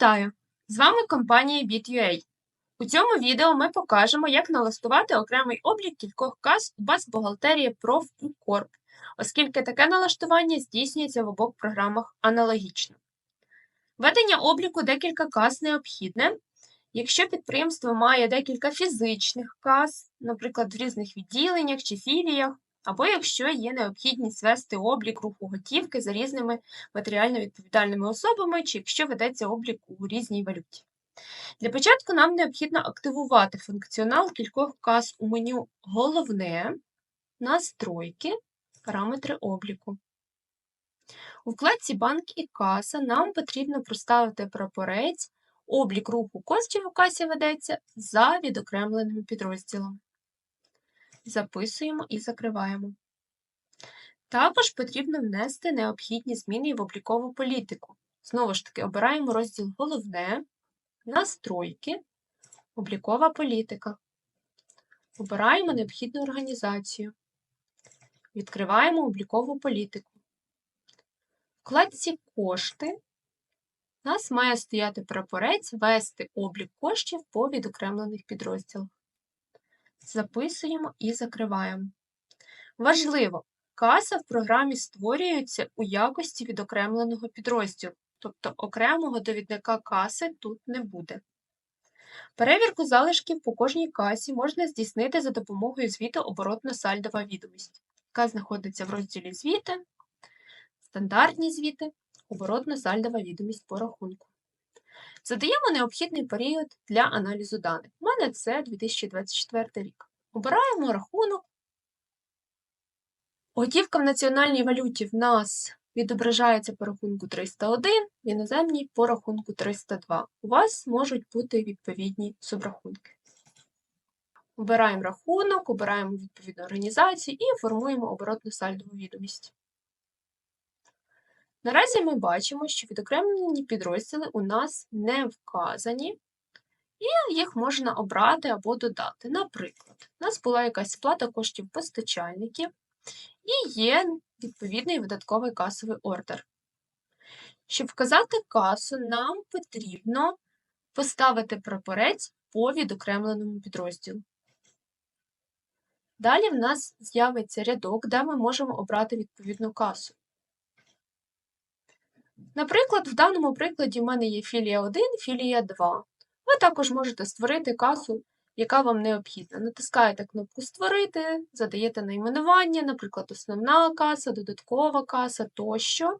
Вітаю! З вами компанія BitUA. У цьому відео ми покажемо, як налаштувати окремий облік кількох каз у баз-бухгалтерії Prof і Corp, оскільки таке налаштування здійснюється в обох програмах аналогічно. Ведення обліку декілька каз необхідне, якщо підприємство має декілька фізичних каз, наприклад, в різних відділеннях чи філіях, або якщо є необхідність вести облік руху готівки за різними матеріально відповідальними особами, чи якщо ведеться облік у різній валюті. Для початку нам необхідно активувати функціонал кількох каз у меню Головне, Настройки, Параметри обліку. У вкладці Банк і каса нам потрібно проставити прапорець Облік руху коштів у касі ведеться за відокремленим підрозділом. Записуємо і закриваємо. Також потрібно внести необхідні зміни в облікову політику. Знову ж таки, обираємо розділ Головне, Настройки, Облікова політика. Обираємо необхідну організацію. Відкриваємо облікову політику. Вкладці Кошти у нас має стояти прапорець Вести облік коштів по відокремлених підрозділах. Записуємо і закриваємо. Важливо, каса в програмі створюється у якості відокремленого підрозділу, тобто окремого довідника каси тут не буде. Перевірку залишків по кожній касі можна здійснити за допомогою звіту оборотно-сальдова відомість, яка знаходиться в розділі Звіти, стандартні звіти, оборотно-сальдова відомість по рахунку. Задаємо необхідний період для аналізу даних. У мене це 2024 рік. Обираємо рахунок. Готівка в національній валюті в нас відображається по рахунку 301, в іноземній по рахунку 302. У вас можуть бути відповідні субрахунки. Обираємо рахунок, обираємо відповідну організацію і формуємо оборотну сальдову відомість. Наразі ми бачимо, що відокремлені підрозділи у нас не вказані, і їх можна обрати або додати. Наприклад, у нас була якась сплата коштів постачальників і є відповідний видатковий касовий ордер. Щоб вказати касу, нам потрібно поставити прапорець по відокремленому підрозділу. Далі в нас з'явиться рядок, де ми можемо обрати відповідну касу. Наприклад, в даному прикладі в мене є філія 1, філія 2. Ви також можете створити касу, яка вам необхідна. Натискаєте кнопку Створити, задаєте найменування, наприклад, основна каса, додаткова каса тощо.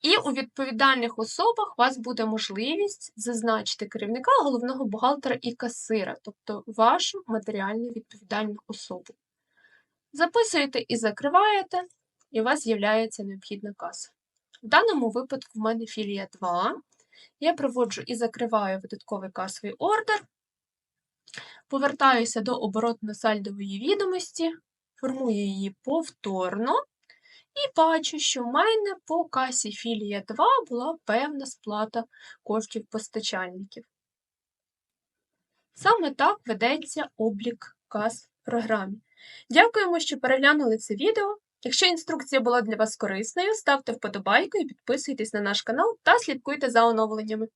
І у відповідальних особах у вас буде можливість зазначити керівника, головного бухгалтера і касира, тобто вашу матеріально відповідальну особу. Записуєте і закриваєте, і у вас з'являється необхідна каса. В даному випадку в мене філія 2. Я проводжу і закриваю видатковий касовий ордер, повертаюся до оборотно-сальдової відомості, формую її повторно і бачу, що в мене по касі філія 2 була певна сплата коштів постачальників. Саме так ведеться облік кас в програмі. Дякуємо, що переглянули це відео. Якщо інструкція була для вас корисною, ставте вподобайку і підписуйтесь на наш канал та слідкуйте за оновленнями.